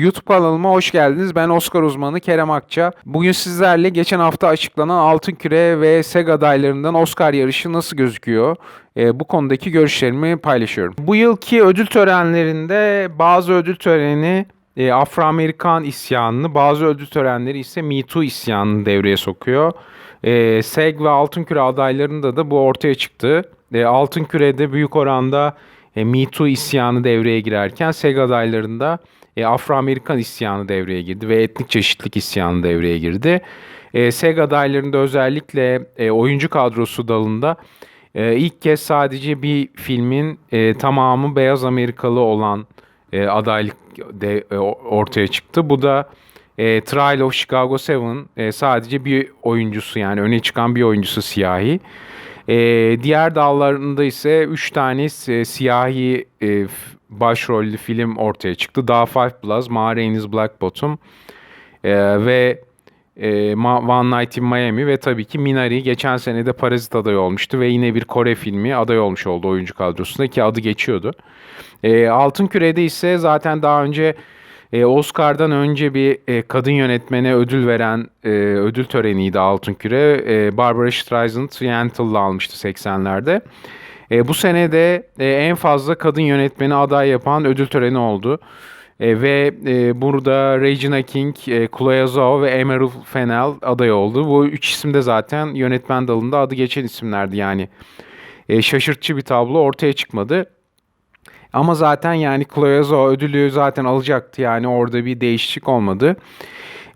YouTube kanalıma hoş geldiniz. Ben Oscar uzmanı Kerem Akça. Bugün sizlerle geçen hafta açıklanan Altın Küre ve SEG adaylarından Oscar yarışı nasıl gözüküyor? Ee, bu konudaki görüşlerimi paylaşıyorum. Bu yılki ödül törenlerinde bazı ödül töreni e, Afro-Amerikan isyanını, bazı ödül törenleri ise Me Too isyanını devreye sokuyor. E, SEG ve Altın Küre adaylarında da bu ortaya çıktı. E, Altın Küre'de büyük oranda e, Me Too isyanı devreye girerken SEG adaylarında e, Afro-Amerikan isyanı devreye girdi ve etnik çeşitlilik isyanı devreye girdi. E, SEG adaylarında özellikle e, oyuncu kadrosu dalında e, ilk kez sadece bir filmin e, tamamı beyaz Amerikalı olan e, adaylık de, e, ortaya çıktı. Bu da e, Trial of Chicago 7 e, sadece bir oyuncusu yani öne çıkan bir oyuncusu siyahi. E, diğer dallarında ise 3 tane e, siyahi e, başrollü film ortaya çıktı. Daha Five Bloods, Ma Rainey's Black Bottom e, ve e, One Night in Miami ve tabii ki Minari geçen sene de Parazit aday olmuştu ve yine bir Kore filmi aday olmuş oldu oyuncu kadrosunda ki adı geçiyordu. E, Altın Küre'de ise zaten daha önce e, Oscar'dan önce bir e, kadın yönetmene ödül veren e, ödül töreniydi Altın Küre. E, Barbara Streisand Yentle'la almıştı 80'lerde. E, bu sene de e, en fazla kadın yönetmeni aday yapan ödül töreni oldu. E, ve e, burada Regina King, e, Chloe Zhao ve Emerald Fennell aday oldu. Bu üç isim de zaten yönetmen dalında adı geçen isimlerdi yani. E, şaşırtıcı bir tablo ortaya çıkmadı. Ama zaten yani Zhao ödülü zaten alacaktı. Yani orada bir değişiklik olmadı.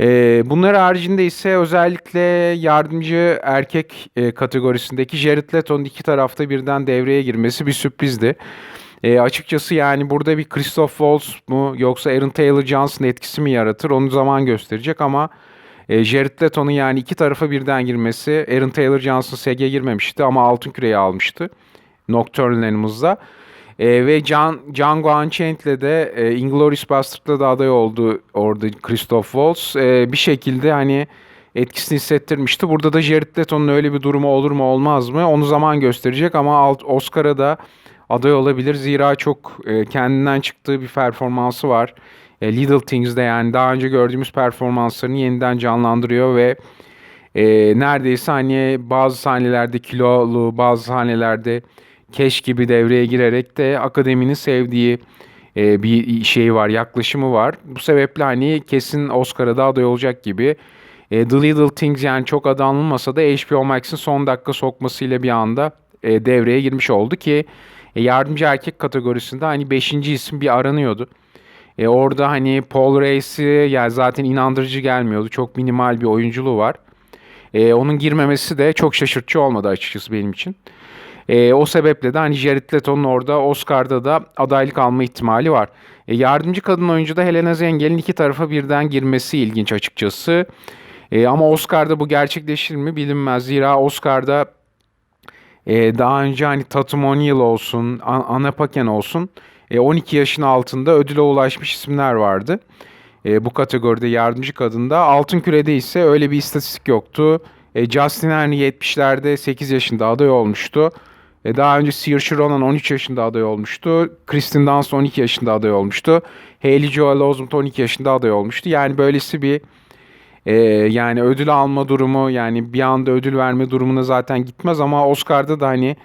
Ee, bunlar haricinde ise özellikle yardımcı erkek e, kategorisindeki Jared Leto'nun iki tarafta birden devreye girmesi bir sürprizdi. Ee, açıkçası yani burada bir Christoph Waltz mu yoksa Aaron Taylor Johnson etkisi mi yaratır onu zaman gösterecek ama e, Jared Leto'nun yani iki tarafa birden girmesi Aaron Taylor Johnson SG'ye girmemişti ama altın küreyi almıştı Nocturnal Animals'da. E, ve Can, Django Unchained'le de e, Inglourious Bastard'la da aday oldu orada Christoph Waltz. E, bir şekilde hani etkisini hissettirmişti. Burada da Jared Leto'nun öyle bir durumu olur mu olmaz mı onu zaman gösterecek ama Oscar'a da aday olabilir. Zira çok e, kendinden çıktığı bir performansı var. E, Little Things'de yani daha önce gördüğümüz performanslarını yeniden canlandırıyor ve e, neredeyse hani bazı sahnelerde kilolu, bazı sahnelerde keş gibi devreye girerek de akademinin sevdiği e, bir şey var, yaklaşımı var. Bu sebeple hani kesin Oscar'a da aday olacak gibi. E, The Little Things yani çok adı anılmasa da HBO Max'in son dakika sokmasıyla bir anda e, devreye girmiş oldu ki e, yardımcı erkek kategorisinde hani 5. isim bir aranıyordu. E, orada hani Paul Racy yani zaten inandırıcı gelmiyordu. Çok minimal bir oyunculuğu var. E, onun girmemesi de çok şaşırtıcı olmadı açıkçası benim için. E, o sebeple de hani Jared Leto'nun orada Oscar'da da adaylık alma ihtimali var. E, yardımcı kadın oyuncu da Helena Zengel'in iki tarafa birden girmesi ilginç açıkçası. E, ama Oscar'da bu gerçekleşir mi bilinmez. Zira Oscar'da e, daha önce hani Tatum O'Neal olsun, An- Anna Paquin olsun e, 12 yaşın altında ödüle ulaşmış isimler vardı. E, bu kategoride yardımcı kadında. Altın Küre'de ise öyle bir istatistik yoktu. E, Justin Henry 70'lerde 8 yaşında aday olmuştu. E, daha önce Saoirse Ronan 13 yaşında aday olmuştu. Kristen Dunst 12 yaşında aday olmuştu. Haley Joel Osment 12 yaşında aday olmuştu. Yani böylesi bir e, yani ödül alma durumu yani bir anda ödül verme durumuna zaten gitmez ama Oscar'da da hani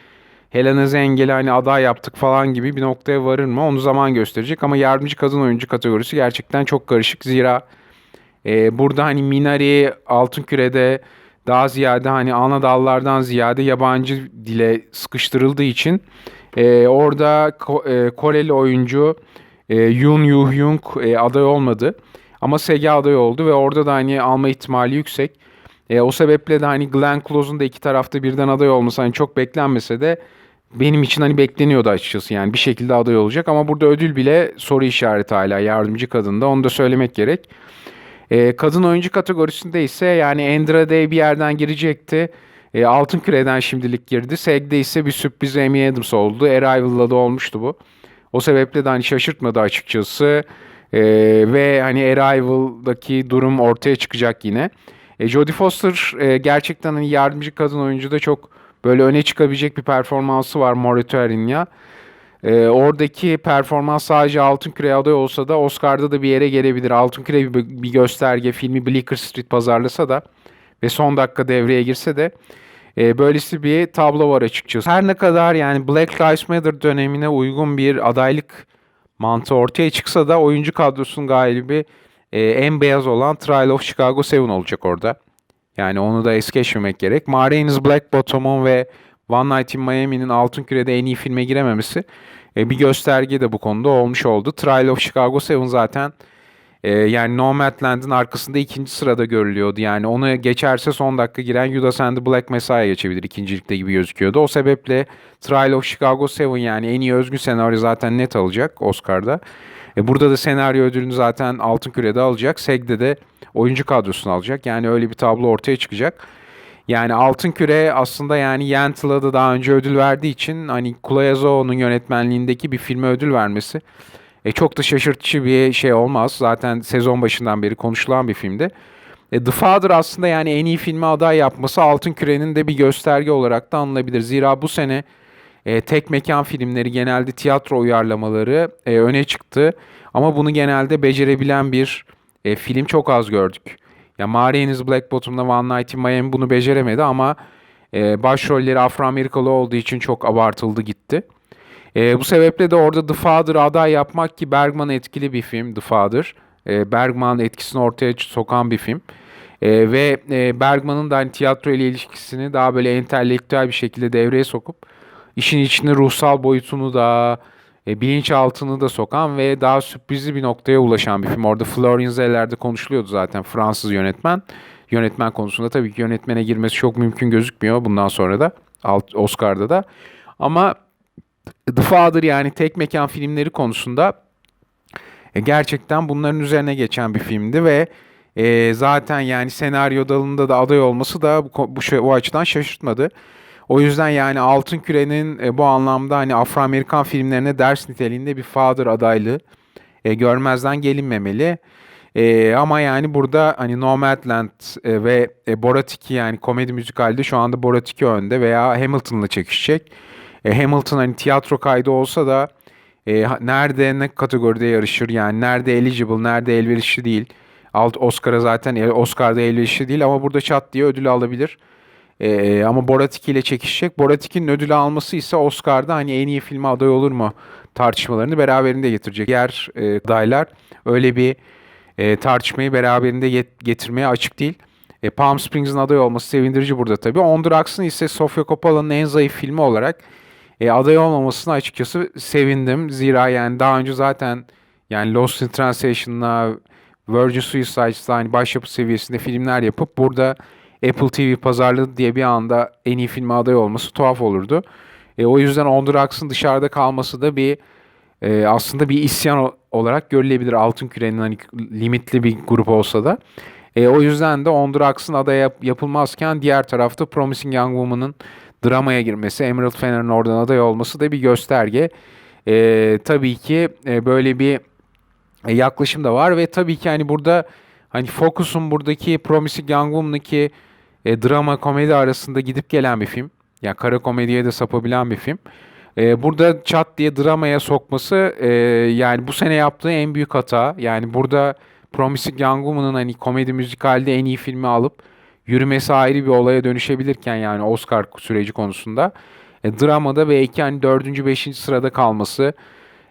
Helena Zengel'i hani aday yaptık falan gibi bir noktaya varır mı onu zaman gösterecek ama yardımcı kadın oyuncu kategorisi gerçekten çok karışık zira e, burada hani Minari Altın Küre'de daha ziyade hani ana dallardan ziyade yabancı dile sıkıştırıldığı için e, orada Ko- e, Koreli oyuncu e, Yoon Yoo e, aday olmadı. Ama SG aday oldu ve orada da hani alma ihtimali yüksek. E, o sebeple de hani Glenn Close'un da iki tarafta birden aday olması hani çok beklenmese de benim için hani bekleniyordu açıkçası yani bir şekilde aday olacak ama burada ödül bile soru işareti hala yardımcı kadında onu da söylemek gerek. E, kadın oyuncu kategorisinde ise yani Andrade bir yerden girecekti. E, Altın Küre'den şimdilik girdi. SEG'de ise bir sürpriz Amy Adams oldu. Arrival'la da olmuştu bu. O sebeple de hani şaşırtmadı açıkçası. E, ve hani Arrival'daki durum ortaya çıkacak yine. E, Jodie Foster e, gerçekten hani yardımcı kadın oyuncu da çok böyle öne çıkabilecek bir performansı var Mauritania. E, oradaki performans sadece Altın Küre aday olsa da Oscar'da da bir yere gelebilir. Altın Küre bir, bir gösterge filmi Bleecker Street pazarlasa da ve son dakika devreye girse de e, böylesi bir tablo var açıkçası. Her ne kadar yani Black Lives Matter dönemine uygun bir adaylık mantığı ortaya çıksa da oyuncu kadrosunun galibi e, en beyaz olan Trial of Chicago 7 olacak orada. Yani onu da es geçmemek gerek. Ma Rainey's Black Bottom'un ve One Night in Miami'nin Altın Küre'de en iyi filme girememesi e, bir gösterge de bu konuda olmuş oldu. Trial of Chicago 7 zaten e, yani Nomadland'ın arkasında ikinci sırada görülüyordu. Yani onu geçerse son dakika giren Judas and the Black Messiah geçebilir ikincilikte gibi gözüküyordu. O sebeple Trial of Chicago 7 yani en iyi özgün senaryo zaten net alacak Oscar'da. E, burada da senaryo ödülünü zaten Altın Küre'de alacak. SEG'de de oyuncu kadrosunu alacak. Yani öyle bir tablo ortaya çıkacak. Yani Altın Küre aslında yani Yentla da daha önce ödül verdiği için hani Kulayazoğlu'nun yönetmenliğindeki bir filme ödül vermesi e, çok da şaşırtıcı bir şey olmaz. Zaten sezon başından beri konuşulan bir filmdi. E, The Father aslında yani en iyi filme aday yapması Altın Küre'nin de bir gösterge olarak da anılabilir. Zira bu sene e, tek mekan filmleri genelde tiyatro uyarlamaları e, öne çıktı. Ama bunu genelde becerebilen bir e, film çok az gördük. Ya Marian's Black Bottom'da One Night in Miami bunu beceremedi ama e, başrolleri Afro-Amerikalı olduğu için çok abartıldı gitti. E, bu sebeple de orada The Father aday yapmak ki Bergman etkili bir film The Father. E, Bergman etkisini ortaya sokan bir film. E, ve e, Bergman'ın da hani tiyatro ile ilişkisini daha böyle entelektüel bir şekilde devreye sokup işin içinde ruhsal boyutunu da e, bilinçaltını da sokan ve daha sürprizli bir noktaya ulaşan bir film. Orada Florian Zeller'de konuşuluyordu zaten Fransız yönetmen. Yönetmen konusunda tabii ki yönetmene girmesi çok mümkün gözükmüyor bundan sonra da Oscar'da da. Ama The Father yani tek mekan filmleri konusunda e, gerçekten bunların üzerine geçen bir filmdi ve e, zaten yani senaryo dalında da aday olması da bu, bu, şey, bu açıdan şaşırtmadı. O yüzden yani Altın Küre'nin e, bu anlamda hani Afro-Amerikan filmlerine ders niteliğinde bir Father adaylığı e, görmezden gelinmemeli. E, ama yani burada hani Nomadland e, ve e, Borat 2 yani komedi müzikalde şu anda Borat 2 önde veya Hamilton'la çekişecek. E, Hamilton hani tiyatro kaydı olsa da e, nerede ne kategoride yarışır yani nerede eligible nerede elverişli değil. Alt Oscar'a zaten Oscar'da elverişli değil ama burada çat diye ödül alabilir. Ee, ama Borat 2 ile çekişecek. Borat 2'nin ödülü alması ise Oscar'da hani en iyi filme aday olur mu tartışmalarını beraberinde getirecek. Diğer e, adaylar öyle bir e, tartışmayı beraberinde getirmeye açık değil. E, Palm Springs'in aday olması sevindirici burada tabii. On ise Sofia Coppola'nın en zayıf filmi olarak e, aday olmamasına açıkçası sevindim. Zira yani daha önce zaten yani Lost in Translation'la Virgin Suicide'la hani başyapıt seviyesinde filmler yapıp burada Apple TV pazarlığı diye bir anda en iyi filme aday olması tuhaf olurdu. E, o yüzden On Drugs'ın dışarıda kalması da bir e, aslında bir isyan olarak görülebilir. Altın Küre'nin hani limitli bir grup olsa da. E, o yüzden de On Drugs'ın aday yap- yapılmazken diğer tarafta Promising Young Woman'ın dramaya girmesi, Emerald Fenner'ın oradan aday olması da bir gösterge. E, tabii ki e, böyle bir e, yaklaşım da var ve tabii ki hani burada hani Focus'un buradaki Promising Young Woman'daki e, drama komedi arasında gidip gelen bir film. Yani kara komediye de sapabilen bir film. E, burada çat diye dramaya sokması e, yani bu sene yaptığı en büyük hata. Yani burada Promising Young Woman'ın hani komedi müzikalde en iyi filmi alıp yürümesi ayrı bir olaya dönüşebilirken yani Oscar süreci konusunda e, dramada belki hani dördüncü, beşinci sırada kalması,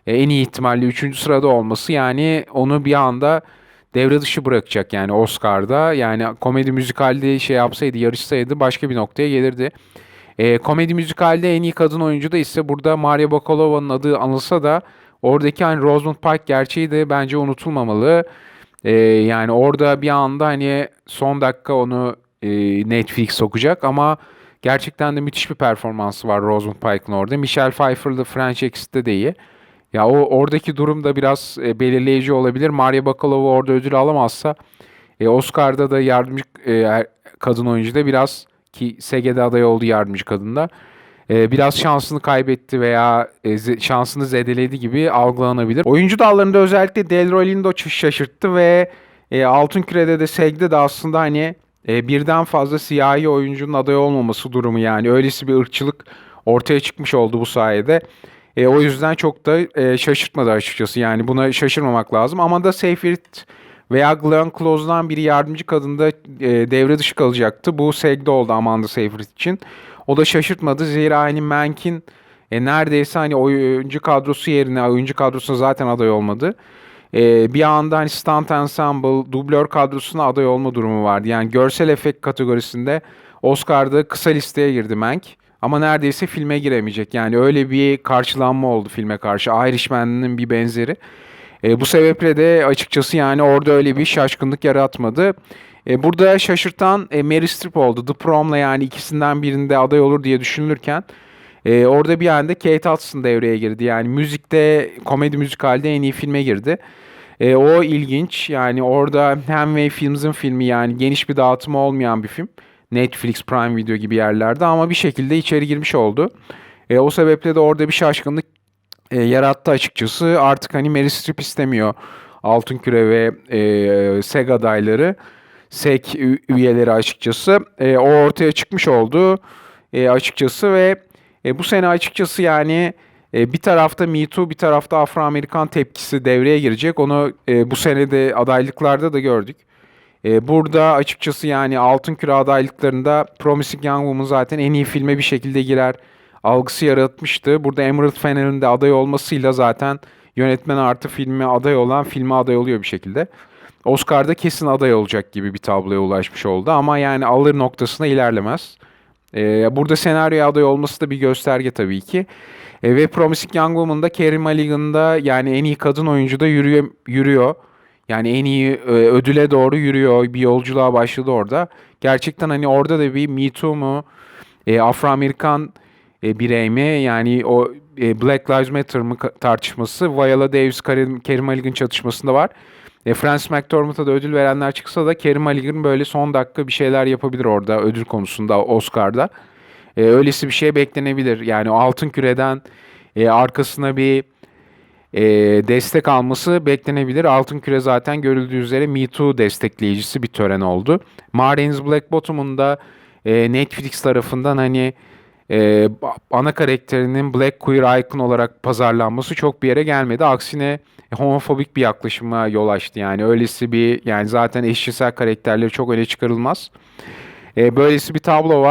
e, en iyi ihtimalle üçüncü sırada olması yani onu bir anda devre dışı bırakacak yani Oscar'da. Yani komedi müzikalde şey yapsaydı, yarışsaydı başka bir noktaya gelirdi. E, komedi müzikalde en iyi kadın oyuncu da ise burada Maria Bakalova'nın adı anılsa da oradaki hani Rosamund Pike gerçeği de bence unutulmamalı. E, yani orada bir anda hani son dakika onu e, Netflix sokacak ama gerçekten de müthiş bir performansı var Rosamund Pike'ın orada. Michelle Pfeiffer'lı French Exit'te de iyi. Ya o oradaki durum da biraz e, belirleyici olabilir. Maria Bakalova orada ödül alamazsa e, Oscar'da da yardımcı e, kadın oyuncu da biraz ki SG'de aday oldu yardımcı kadında. E, biraz şansını kaybetti veya e, şansını zedeledi gibi algılanabilir. Oyuncu dallarında özellikle Delroy Lindo şaşırttı ve e, Altın Küre'de de SEG'de de aslında hani e, birden fazla siyahi oyuncunun aday olmaması durumu yani öylesi bir ırkçılık ortaya çıkmış oldu bu sayede. E, o yüzden çok da e, şaşırtmadı açıkçası. Yani buna şaşırmamak lazım. Amanda Seyfried veya Glenn Close'dan biri yardımcı kadında e, devre dışı kalacaktı. Bu segde oldu Amanda Seyfried için. O da şaşırtmadı. Zira hani Mank'in e, neredeyse hani oyuncu kadrosu yerine oyuncu kadrosuna zaten aday olmadı. E, bir anda hani stunt ensemble, dublör kadrosuna aday olma durumu vardı. Yani görsel efekt kategorisinde Oscar'da kısa listeye girdi Mank. Ama neredeyse filme giremeyecek. Yani öyle bir karşılanma oldu filme karşı. Irishman'ın bir benzeri. E, bu sebeple de açıkçası yani orada öyle bir şaşkınlık yaratmadı. E, burada şaşırtan e, Mary Streep oldu. The Prom'la yani ikisinden birinde aday olur diye düşünülürken e, orada bir anda Kate Hudson devreye girdi. Yani müzikte, komedi müzikalde en iyi filme girdi. E, o ilginç. Yani orada Hamway Films'in filmi yani geniş bir dağıtımı olmayan bir film. Netflix, Prime Video gibi yerlerde ama bir şekilde içeri girmiş oldu. E, o sebeple de orada bir şaşkınlık e, yarattı açıkçası. Artık hani Meryl Streep istemiyor Altın Küre ve e, SEG adayları. SEG üyeleri açıkçası. E, o ortaya çıkmış oldu e, açıkçası ve e, bu sene açıkçası yani e, bir tarafta Me Too bir tarafta Afro-Amerikan tepkisi devreye girecek. Onu e, bu sene de adaylıklarda da gördük. E, burada açıkçası yani Altın Küre adaylıklarında Promising Young Woman zaten en iyi filme bir şekilde girer algısı yaratmıştı. Burada Emerald Fennell'in de aday olmasıyla zaten yönetmen artı filme aday olan filme aday oluyor bir şekilde. Oscar'da kesin aday olacak gibi bir tabloya ulaşmış oldu ama yani alır noktasına ilerlemez. Ee, burada senaryoya aday olması da bir gösterge tabii ki. Ee, ve Promising Young Woman'da Carey Mulligan'da yani en iyi kadın oyuncu da yürüyor. yürüyor. Yani en iyi e, ödüle doğru yürüyor. Bir yolculuğa başladı orada. Gerçekten hani orada da bir Me Too mu? E, Afro-Amerikan e, birey mi? Yani o e, Black Lives Matter mı tartışması Viola Davis, Kerim, Mulligan çatışmasında var. E, Frances McDormand'a da ödül verenler çıksa da Kerim Mulligan böyle son dakika bir şeyler yapabilir orada ödül konusunda Oscar'da. E, öylesi bir şey beklenebilir. Yani o altın küreden e, arkasına bir e, destek alması beklenebilir. Altın Küre zaten görüldüğü üzere Me Too destekleyicisi bir tören oldu. Marines Black Bottom'un da e, Netflix tarafından hani e, ana karakterinin Black Queer Icon olarak pazarlanması çok bir yere gelmedi. Aksine homofobik bir yaklaşıma yol açtı. Yani öylesi bir yani zaten eşcinsel karakterleri çok öne çıkarılmaz. E, böylesi bir tablo var.